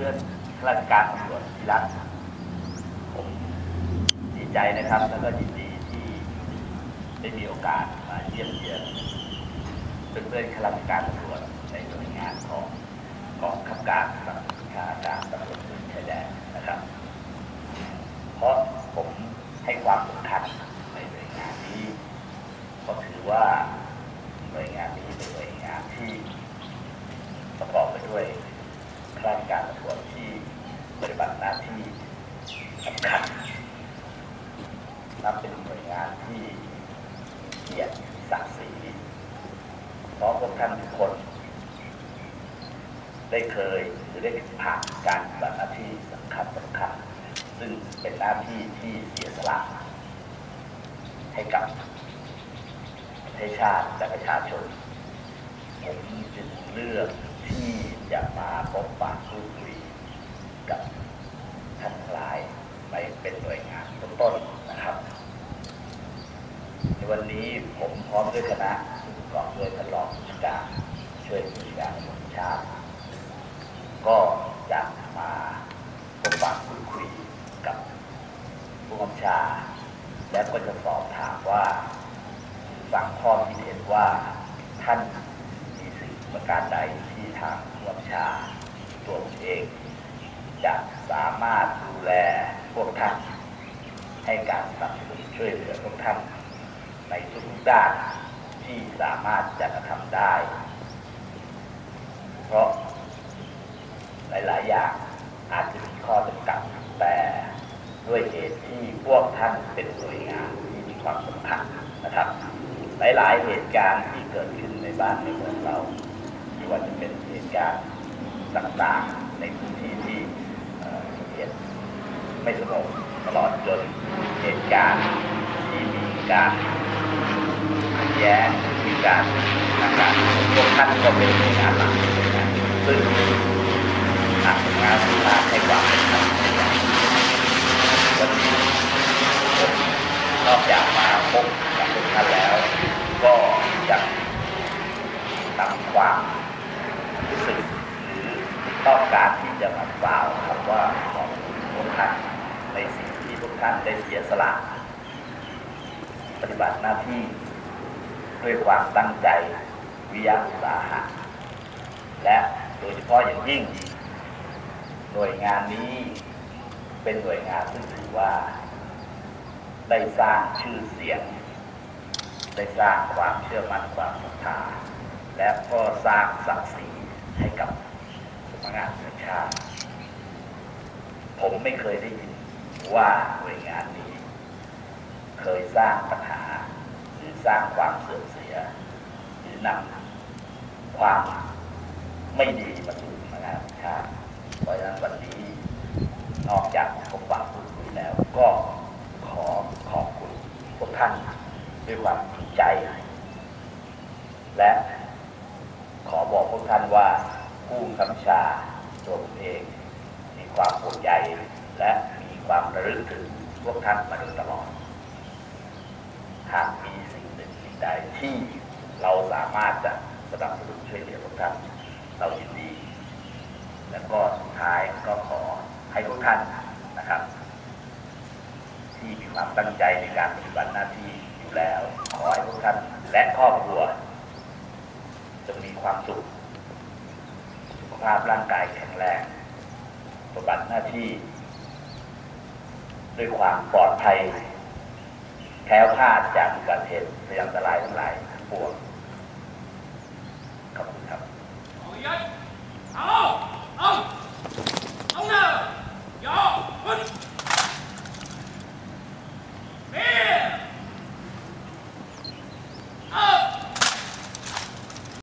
พื่อนข้าราชการตำรวจที่รักผมดีใจนะครับ แล้วก็ยินดีที่ได้มีโอกาสมาเยี่ยมเยียนเพื่อนๆข้าราชการตำรวจในหน่วยงานของกองขับการสำนักงานการตำรวจตระเวนชายแดนนะครับ เพราะผมให้ความสำคัญในหน่วยงานนี้ก็ถือว่าหน่วยงานนี้เป็นหน่วยงานที่ประกอบไปด้วยข้าราชการตำรวจ บัติหน้าที่สำคัญนับเป็นหน่วยงานที่เกียรติศักดิ์ศรีเพราะพวกท่านทุกคน ได้เคยหรือได้ผ่านการปฏิบัติหน้าที่สำคัญสำคัญซึ่งเป็นหน้าที่ที่เสียสละให้กับประเทศชาติและประชาชนผมจึงเลือกที่จะมาพบปะพูดคุยกับ ท่านทั้งหลายไปเป็นหน่วยงานต้นๆนะครับ ในวันนี้ผมพร้อมด้วยคณะซึ่งประกอบด้วยท่านรองผู้การช่วยผู้การตำรวจแห่งชาติก็จะมาพบปะพูดคุยกับผู้กำชา และก็จะสอบถามว่าฟังข้อคิดเห็นว่าท่านมีสิ่งประการใดที่ทางผู้กำชาตัวผมเอง จะสามารถดูแลพวกท่าน ให้การสนับสนุนช่วยเหลือพวกท่าน ในทุกด้านที่สามารถจะกระทำได้ เพราะหลายๆอย่างอาจจะมีข้อจำกัดแต่ด้วยเหตุที่พวกท่านเป็นหน่วยงานที่มีความสำคัญนะครับ หลายๆเหตุการณ์ที่เกิดขึ้นในบ้านในเมืองเราไม่ว่าจะเป็นเหตุการณ์ต่างๆในพื้นที่ที่ เอ่อเหตุไม่สงบตลอดจนเหตุการณ์ที่มีการแย้งมีการนะครับพวกท่านก็เป็นหน่วยงานหลักนะซึ่งทางงานสุราให้ความเป็นธรรมวันนี้ผมนอกจากมาพบกับทุกท่านแล้ว ก็ยังนำความรู้สึกหรือ ต้องการที่จะมากล่าวคำว่าขอบคุณทุกท่านในสิ่งที่ทุกท่านได้เสียสละปฏิบัติหน้าที่ด้วยความตั้งใจวิยะอุตสาหะและโดยเฉพาะอย่างยิ่ง หน่วยงานนี้เป็นหน่วยงานซึ่งถือว่า ได้สร้างชื่อเสียง ได้สร้างความเชื่อมั่นความศรัทธาและก็สร้างศักดิ์ศรีให้กับ สำนักงานตำรวจแห่งชาติผมไม่เคยได้ยินว่าหน่วยงานนี้ เคยสร้างปัญหา หรือสร้างความเสื่อมเสีย หรือนำความไม่ดีมาสู่สำนักงานตำรวจแห่งชาติเพราะฉะนั้นวันนี้นอกจากพบปะพูดคุยแล้วก็ขอขอบคุณพวกท่านด้วยความจริงใจ และขอบอกพวกท่านว่า ผู้คำชาตัวผมเอง มีความห่วงใยและมีความระลึกถึงพวกท่านมาโดยตลอด หากมีสิ่งหนึ่งสิ่งใดที่เราสามารถจะสนับสนุนช่วยเหลือพวกท่าน เรายินดี แล้วก็สุดท้ายก็ขอให้ทุกท่านนะครับ ที่มีความตั้งใจในการปฏิบัติหน้าที่อยู่แล้ว ขอให้ทุกท่านและครอบครัวจงมีความสุข ภาพร่างกายแข็งแรงปฏิบัติหน้าที่ ด้วยความปลอดภัยแคล้วคลาดจากอุบัติเหตุพยายามอันตรายทั้งหลายทั้งปวง